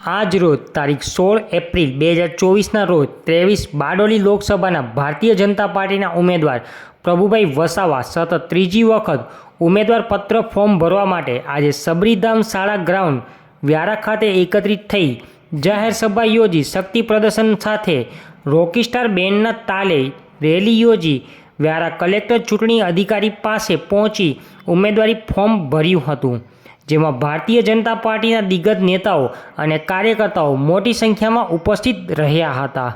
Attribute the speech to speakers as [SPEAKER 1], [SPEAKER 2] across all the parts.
[SPEAKER 1] આજ રોજ તારીખ સોળ એપ્રિલ બે હજાર ચોવીસના રોજ ત્રેવીસ બારડોલી લોકસભાના ભારતીય જનતા પાર્ટીના ઉમેદવાર પ્રભુભાઈ વસાવા સતત ત્રીજી વખત ઉમેદવાર પત્ર ફોર્મ ભરવા માટે આજે સબરીધામ શાળા ગ્રાઉન્ડ વ્યારા ખાતે એકત્રિત થઈ જાહેર સભા યોજી શક્તિ પ્રદર્શન સાથે રોકીસ્ટાર બેનના તાલે રેલી યોજી વ્યારા કલેક્ટર ચૂંટણી અધિકારી પાસે પહોંચી ઉમેદવારી ફોર્મ ભર્યું હતું. જેમાં ભારતીય જનતા પાર્ટીના દિગ્ગજ નેતાઓ અને કાર્યકર્તાઓ મોટી સંખ્યામાં ઉપસ્થિત રહ્યા હતા.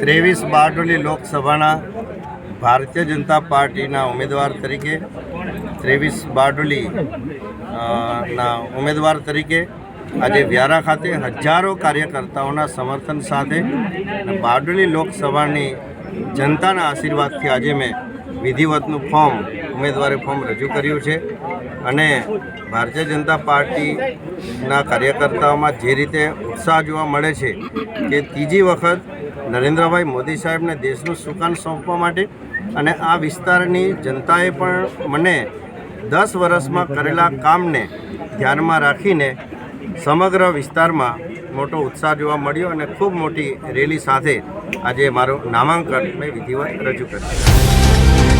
[SPEAKER 2] ત્રેવીસ બારડોલી લોકસભાના ભારતીય જનતા પાર્ટીના ઉમેદવાર તરીકે ત્રેવીસ બારડોલી ના ઉમેદવાર તરીકે આજે વ્યારા ખાતે હજારો કાર્યકર્તાઓના સમર્થન સાથે બારડોલી લોકસભાની જનતાના આશીર્વાદથી આજે મેં વિધિવતનું ફોર્મ ઉમેદવારી ફોર્મ રજૂ કર્યું છે અને ભારતીય જનતા પાર્ટીના કાર્યકર્તાઓમાં જે રીતે ઉત્સાહ જોવા મળે છે કે ત્રીજી વખત નરેન્દ્રભાઈ મોદી સાહેબને દેશનું સુકાન સોંપવા માટે અને આ વિસ્તારની જનતાએ પણ મને દસ વર્ષમાં કરેલા કામને ધ્યાનમાં રાખીને સમગ્ર વિસ્તારમાં મોટો ઉત્સાહ જોવા મળ્યો અને ખૂબ મોટી રેલી સાથે આજે મારું નામાંકન મેં વિધિવત રજૂ કર્યું.